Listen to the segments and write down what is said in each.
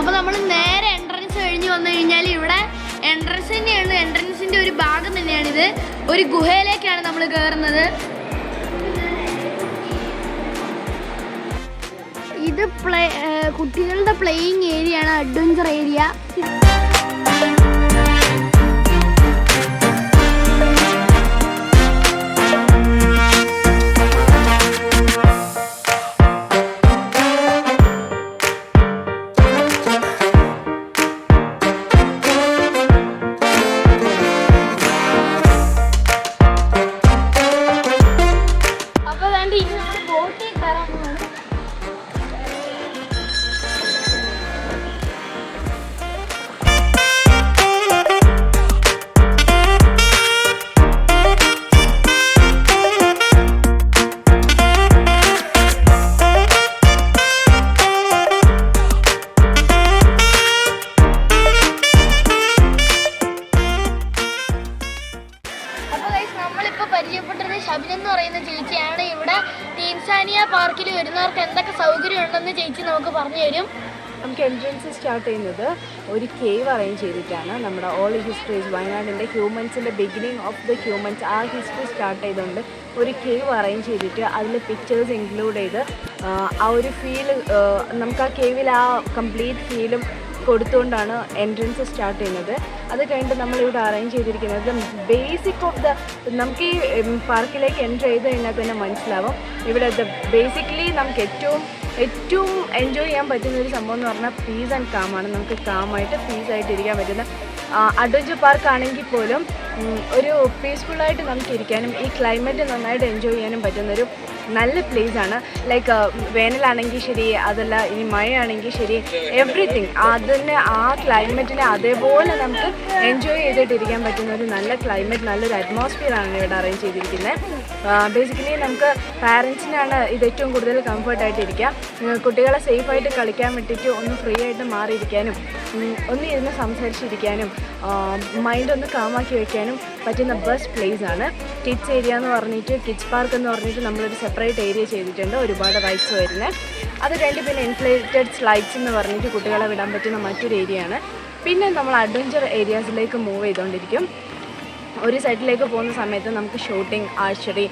അപ്പോൾ നമ്മൾ നേരെ എൻട്രൻസ് കഴിഞ്ഞ് വന്നു കഴിഞ്ഞാൽ ഇവിടെ എൻട്രൻസ് തന്നെയാണ്. എൻട്രൻസിന്റെ ഒരു ഭാഗം തന്നെയാണിത്. ഒരു ഗുഹയിലേക്കാണ് നമ്മൾ കയറുന്നത് ഇത് പ്ലേ കുട്ടികളുടെ പ്ലേയിങ് ഏരിയ ആണ് അഡ്വഞ്ചർ ഏരിയ നമ്മളിപ്പോൾ പരിചയപ്പെട്ടത് ശബിന എന്ന് പറയുന്ന ചേച്ചിയാണ് ഇവിടെ തീൻസാനിയ പാർക്കിൽ വരുന്നവർക്ക് എന്തൊക്കെ സൗകര്യം ഉണ്ടെന്ന് ചേച്ചി നമുക്ക് പറഞ്ഞു തരും. നമുക്ക് എൻട്രൻസ് സ്റ്റാർട്ട് ചെയ്യുന്നത് ഒരു കേവ് അറേഞ്ച് ചെയ്തിട്ടാണ്. നമ്മുടെ ഓൾ ഹിസ്റ്ററീസ് വയനാടിന്റെ ഹ്യൂമൻസിന്റെ ബിഗിനിങ് ഓഫ് ദ ഹ്യൂമൻസ് ആ ഹിസ്റ്ററി സ്റ്റാർട്ട് ചെയ്തുകൊണ്ട് ഒരു കേവ് അറേഞ്ച് ചെയ്തിട്ട് അതിൽ പിക്ചേഴ്സ് ഇൻക്ലൂഡ് ചെയ്ത് ആ, ആ ഒരു ഫീൽ നമുക്ക് ആ കേവിൽ ആ കംപ്ലീറ്റ് ഫീലും കൊടുത്തുകൊണ്ടാണ് എൻട്രൻസ് സ്റ്റാർട്ട് ചെയ്യുന്നത്. അത് കഴിഞ്ഞിട്ട് നമ്മളിവിടെ അറേഞ്ച് ചെയ്തിരിക്കുന്നത് ബേസിക് ഓഫ് ദ നമുക്ക് ഈ പാർക്കിലേക്ക് എന്റർ ചെയ്ത് കഴിഞ്ഞാൽ തന്നെ മനസ്സിലാവും. ഇവിടെ ദ ബേസിക്കലി നമുക്ക് ഏറ്റവും ഏറ്റവും എൻജോയ് ചെയ്യാൻ പറ്റുന്ന ഒരു സംഭവം എന്ന് പറഞ്ഞാൽ പീസ് ആൻഡ് കാമാണ് നമുക്ക് കാമായിട്ട് പീസായിട്ട് ഇരിക്കാൻ പറ്റുന്ന അഡ്വഞ്ചർ പാർക്ക് ആണെങ്കിൽ പോലും ഒരു പീസ്ഫുള്ളായിട്ട് നമുക്ക് ഇരിക്കാനും ഈ ക്ലൈമറ്റ് നന്നായിട്ട് എൻജോയ് ചെയ്യാനും പറ്റുന്നൊരു നല്ല പ്ലേസ് ആണ്. ലൈക്ക് വേനലാണെങ്കിൽ ശരി അതല്ല ഇനി മഴയാണെങ്കിൽ ശരി എവറിത്തിങ് അതിനെ ആ ക്ലൈമറ്റിനെ അതേപോലെ നമുക്ക് എൻജോയ് ചെയ്തിട്ടിരിക്കാൻ പറ്റുന്ന ഒരു നല്ല ക്ലൈമറ്റ് നല്ലൊരു അറ്റ്മോസ്ഫിയർ ആണ് ഇവിടെ അറേഞ്ച് ചെയ്തിരിക്കുന്നത് ബേസിക്കലി നമുക്ക് പാരൻസിനാണ് ഇത് ഏറ്റവും കൂടുതൽ കംഫർട്ടായിട്ട് ഇരിക്കുക കുട്ടികളെ സേഫായിട്ട് കളിക്കാൻ വേണ്ടിയിട്ട് ഒന്ന് ഫ്രീ ആയിട്ട് മാറിയിരിക്കാനും ഒന്ന് ഇരുന്ന് സംസാരിച്ചിരിക്കാനും മൈൻഡ് ഒന്ന് കാമാക്കി വെക്കാനും പറ്റുന്ന ബെസ്റ്റ് പ്ലേസ് ആണ്. കിഡ്സ് ഏരിയ എന്ന് പറഞ്ഞിട്ട് കിഡ്സ് പാർക്ക് എന്ന് പറഞ്ഞിട്ട് നമ്മളൊരു സെപ്പറേറ്റ് ഏരിയ ചെയ്തിട്ടുണ്ട്. ഒരുപാട് റൈറ്റ്സ് വരുന്നത് അത് കഴിഞ്ഞ് പിന്നെ ഇൻഫ്ലേറ്റഡ് സ്ലൈഡ്സ് എന്ന് പറഞ്ഞിട്ട് കുട്ടികളെ വിടാൻ പറ്റുന്ന മറ്റൊരു ഏരിയ ആണ്. പിന്നെ നമ്മൾ അഡ്വഞ്ചർ ഏരിയാസിലേക്ക് മൂവ് ചെയ്തുകൊണ്ടിരിക്കും ഒരു സൈഡിലേക്ക് പോകുന്ന സമയത്ത് നമുക്ക് ഷൂട്ടിംഗ് ആർച്ചറി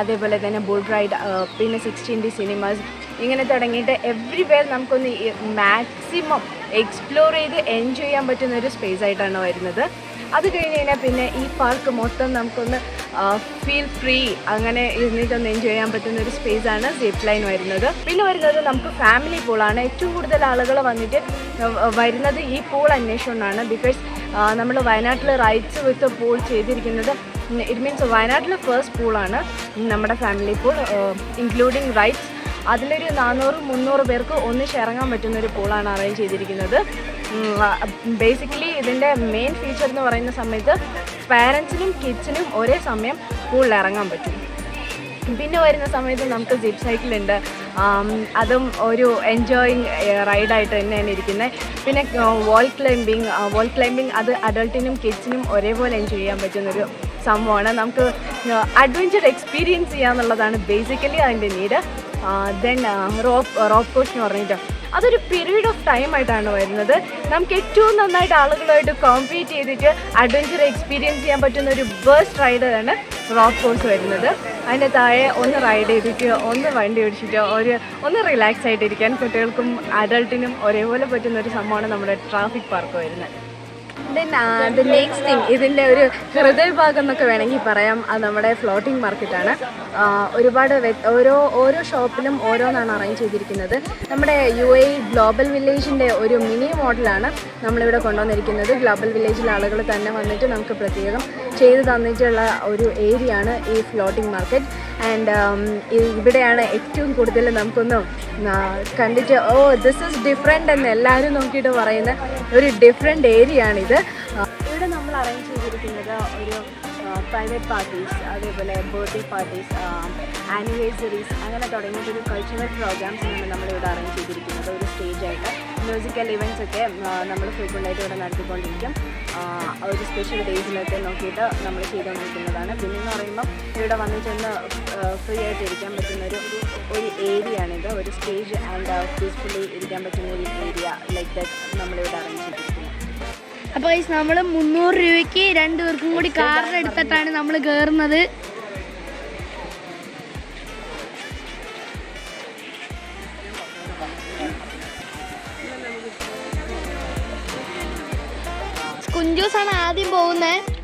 അതേപോലെ തന്നെ ബുൾ റൈഡ് പിന്നെ സിക്സ്റ്റീൻ ഡി സിനിമാസ് ഇങ്ങനെ തുടങ്ങിയിട്ട് എവ്രിവെയർ നമുക്കൊന്ന് മാക്സിമം എക്സ്പ്ലോർ ചെയ്ത് എൻജോയ് ചെയ്യാൻ പറ്റുന്ന ഒരു സ്പേസ് ആയിട്ടാണ് വരുന്നത്. അത് കഴിഞ്ഞ് കഴിഞ്ഞാൽ പിന്നെ ഈ പാർക്ക് മൊത്തം നമുക്കൊന്ന് ഫീൽ ഫ്രീ അങ്ങനെ ഇരുന്നിട്ടൊന്ന് എൻജോയ് ചെയ്യാൻ പറ്റുന്ന ഒരു സ്പേസ് ആണ് സിപ്പ് ലൈൻ വരുന്നത്. പിന്നെ വരുന്നത് നമുക്ക് ഫാമിലി പൂളാണ് ഏറ്റവും കൂടുതൽ ആളുകൾ വന്നിട്ട് വരുന്നത് ഈ പൂൾ അന്വേഷണമാണ്. ബിക്കോസ് നമ്മൾ വയനാട്ടിൽ റൈറ്റ്സ് വിത്ത് പൂൾ ചെയ്തിരിക്കുന്നത് ഇറ്റ് മീൻസ് വയനാട്ടിലെ ഫസ്റ്റ് പൂളാണ് നമ്മുടെ ഫാമിലി പൂൾ ഇൻക്ലൂഡിങ് റൈറ്റ്സ് അതിലൊരു നാനൂറ് മുന്നൂറ് പേർക്ക് ഒന്നിച്ച് ഇറങ്ങാൻ പറ്റുന്ന ഒരു പൂളാണ് അറേഞ്ച് ചെയ്തിരിക്കുന്നത്. ബേസിക്കലി ഇതിന്റെ മെയിൻ ഫീച്ചർ എന്ന് പറയുന്ന സമയത്ത് പാരൻസിനും കിഡ്സിനും ഒരേ സമയം പൂളിൽ ഇറങ്ങാൻ പറ്റും. പിന്നെ വരുന്ന സമയത്ത് നമുക്ക് ജിപ്പ് സൈക്കിൾ ഉണ്ട്. അതും ഒരു എൻജോയിങ് റൈഡായിട്ട് തന്നെയാണ് ഇരിക്കുന്നത്. പിന്നെ വോൾ ക്ലൈമ്പിങ് വോൾ ക്ലൈമ്പിങ് അത് അഡൾട്ടിനും കിഡ്സിനും ഒരേപോലെ എൻജോയ് ചെയ്യാൻ പറ്റുന്നൊരു സംഭവമാണ്. നമുക്ക് അഡ്വഞ്ചർ എക്സ്പീരിയൻസ് ചെയ്യാന്നുള്ളതാണ് ബേസിക്കലി അതിന്റെ need then rope rope course എന്ന് പറഞ്ഞിട്ട് അതൊരു പീരീഡ് ഓഫ് ടൈം ആയിട്ടാണ് വരുന്നത്. നമുക്ക് ഏറ്റവും നന്നായിട്ട് ആളുകളുമായിട്ട് കോമ്പീറ്റ് ചെയ്തിട്ട് അഡ്വഞ്ചർ എക്സ്പീരിയൻസ് ചെയ്യാൻ പറ്റുന്ന ഒരു ബേസ്റ്റ് റൈഡാണ് റോക്ക് കോഴ്സ് വരുന്നത്. അതിന്റെ താഴെ ഒന്ന് റൈഡ് ചെയ്തിട്ട് ഒന്ന് വണ്ടി ഓടിച്ചിട്ട് ഒരു ഒന്ന് റിലാക്സ് ആയിട്ടിരിക്കാൻ കുട്ടികൾക്കും അഡൾട്ടിനും ഒരേപോലെ പറ്റുന്ന ഒരു സംഭവമാണ് നമ്മുടെ ട്രാഫിക് പാർക്ക് വരുന്നത്. ദെൻ ദ നെക്സ്റ്റ് തിങ് ഇതിന്റെ ഒരു ഹൃദയഭാഗം എന്നൊക്കെ വേണമെങ്കിൽ പറയാം. അത് നമ്മുടെ ഫ്ലോട്ടിംഗ് മാർക്കറ്റാണ് ഒരുപാട് ഓരോ ഓരോ ഷോപ്പിലും ഓരോന്നാണ് അറേഞ്ച് ചെയ്തിരിക്കുന്നത്. നമ്മുടെ യു എ ഗ്ലോബൽ വില്ലേജിന്റെ ഒരു മിനി മോഡലാണ് നമ്മളിവിടെ കൊണ്ടുവന്നിരിക്കുന്നത്. ഗ്ലോബൽ വില്ലേജിലെ ആളുകൾ തന്നെ വന്നിട്ട് നമുക്ക് പ്രത്യേകം ചെയ്തു തന്നിട്ടുള്ള ഒരു ഏരിയയാണ് ഈ ഫ്ലോട്ടിംഗ് മാർക്കറ്റ് ആൻഡ് ഇവിടെയാണ് ഏറ്റവും കൂടുതൽ നമുക്കൊന്ന് കണ്ടിട്ട് ഓ ദിസ് ഇസ് ഡിഫറെന്റ് എന്ന് എല്ലാവരും നോക്കിയിട്ട് പറയുന്ന ഒരു ഡിഫറെന്റ് ഏരിയ ആണിത് ഇവിടെ നമ്മൾ അറേഞ്ച് ചെയ്തിരിക്കുന്നത് ഒരു പ്രൈവറ്റ് പാർട്ടീസ് അതേപോലെ ബർത്ത്ഡേ പാർട്ടീസ് ആനിവേഴ്സറീസ് അങ്ങനെ തുടങ്ങിയിട്ടൊരു കൾച്ചറൽ പ്രോഗ്രാംസിനാണ് നമ്മളിവിടെ അറേഞ്ച് ചെയ്തിരിക്കുന്നത് ഒരു സ്റ്റേജായിട്ട് മ്യൂസിക്കൽ ഇവന്റ്സ് ഒക്കെ നമ്മൾ ഫ്രീക്വന്റ് ആയിട്ട് ഇവിടെ നടത്തിക്കൊണ്ടിരിക്കും. ഒരു സ്പെഷ്യൽ ഡേയ്സിലൊക്കെ നോക്കിയിട്ട് നമ്മൾ ചെയ്തുകൊണ്ടിരിക്കുന്നതാണ് പിന്നെ എന്ന് പറയുമ്പോൾ ഇവിടെ വന്നിട്ടൊന്ന് ഫ്രീ ആയിട്ട് ഇരിക്കാൻ പറ്റുന്ന ഒരു ഒരു ഏരിയ ആണിത് ഒരു സ്റ്റേജ് ആൻഡ് പീസ്ഫുള്ളി ഇരിക്കാൻ പറ്റുന്ന ഒരു ഏരിയ ലൈക്ക് ദാറ്റ് നമ്മളിവിടെ അറേഞ്ച് ചെയ്തിരിക്കുന്നത് അപ്പോൾ നമ്മൾ മുന്നൂറ് രൂപയ്ക്ക് രണ്ടു പേർക്കും കൂടി കാർ എടുത്തിട്ടാണ് നമ്മൾ കയറുന്നത് കുഞ്ചൂസാണ് ആദ്യം പോകുന്നത്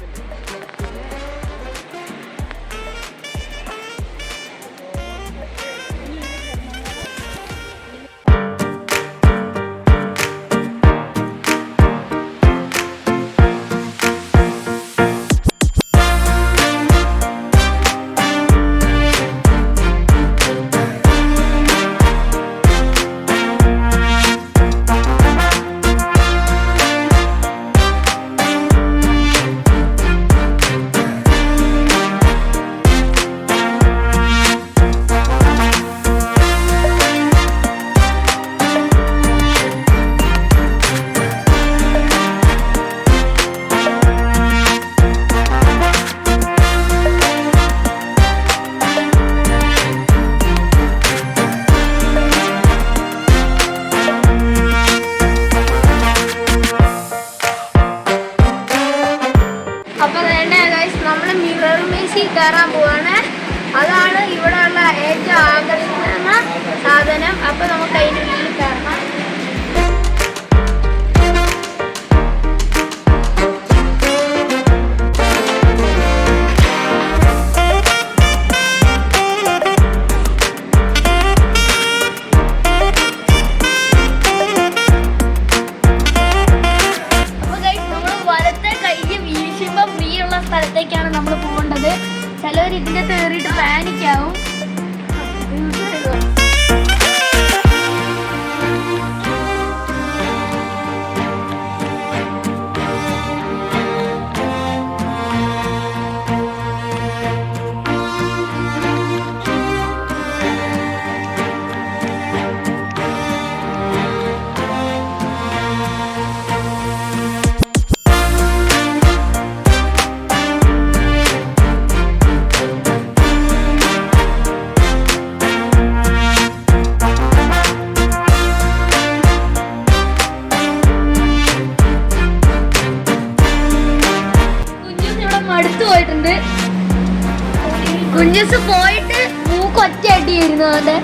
അടിയായിരുന്നു അവന്റെ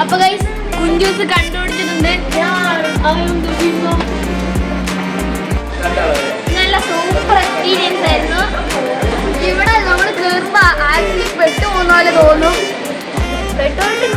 അപ്പൊ ഗൈസ് കുഞ്ചൂസ് കണ്ടുപിടിച്ചിട്ടുണ്ട്. നല്ല സൂപ്പർ എക്സ്പീരിയൻസ് ആയിരുന്നു. ഇവിടെ നമ്മൾ കയറുമ്പോൾ ആക്ച്വലി പെട്ടു പോകുന്ന പോലെ തോന്നും. പെട്രോളിന്റെ